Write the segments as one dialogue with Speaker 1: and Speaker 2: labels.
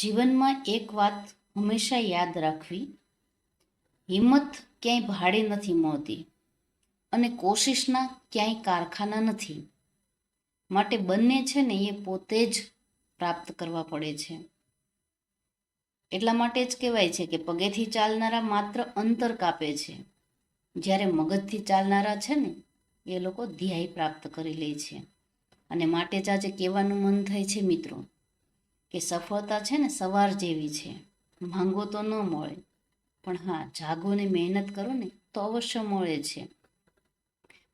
Speaker 1: જીવનમાં એક વાત હંમેશા યાદ રાખવી. હિંમત ક્યાંય ભાડે નથી મળતી અને કોશિશના ક્યાંય કારખાના નથી. માટે બંને છે ને એ પોતે જ પ્રાપ્ત કરવા પડે છે. એટલા માટે જ કહેવાય છે કે પગેથી ચાલનારા માત્ર અંતર કાપે છે. જ્યારે મગજથી ચાલનારા છે ને, એ લોકો ધ્યેય પ્રાપ્ત કરી લે છે. અને માટે જ આજે કહેવાનું મન થાય છે મિત્રો. કે સફળતા છે ને સવાર જેવી છે. માંગો તો ન મળે. પણ હા જાગો ને મહેનત કરો ને, તો અવશ્ય મળે છે.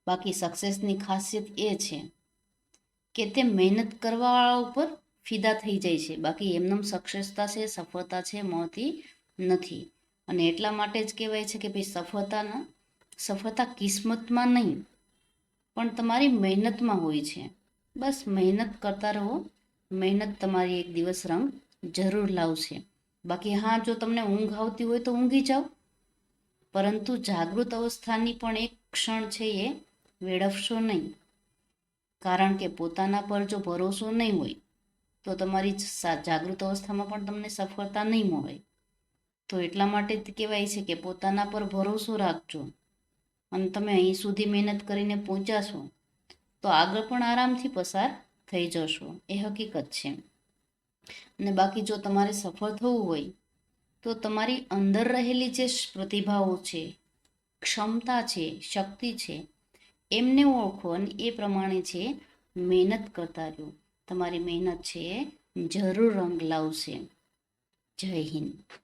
Speaker 1: બાકી સક્સેસની ખાસિયત એ છે કે તે મહેનત કરવાવાળા ઉપર ફિદા થઈ જાય છે. બાકી એમનેમ સક્સેસતા છે, સફળતા છે, મળતી નથી. અને એટલા માટે જ કહેવાય છે કે ભાઈ સફળતાના, સફળતા કિસ્મતમાં નહીં, પણ તમારી મહેનતમાં હોય છે. બસ મહેનત કરતા રહો. મહેનત તમારી એક દિવસ રંગ જરૂર લાવશે. બાકી હા, જો તમને ઊંઘ આવતી હોય તો ઊંઘી જાઓ. પરંતુ જાગૃત અવસ્થાની પણ એક ક્ષણ છે એ વેડફશો નહીં. કારણ કે પોતાના પર જો ભરોસો નહીં હોય, તો તમારી જાગૃત અવસ્થામાં પણ તમને સફળતા નહીં મળે. તો એટલા માટે જ કહેવાય છે કે પોતાના પર ભરોસો રાખજો. અને તમે અહીં સુધી મહેનત કરીને પહોંચ્યા છો, તો આગળ પણ આરામથી પસાર થઈ જશો, એ હકીકત છે. અને બાકી જો તમારે સફળ થવું હોય, તો તમારી અંદર રહેલી જે પ્રતિભાઓ છે, ક્ષમતા છે, શક્તિ છે, એમને ઓળખો અને એ પ્રમાણે છે, મહેનત કરતા રહ્યો તમારી મહેનત છે, જરૂર રંગ લાવશે. જય હિન્દ.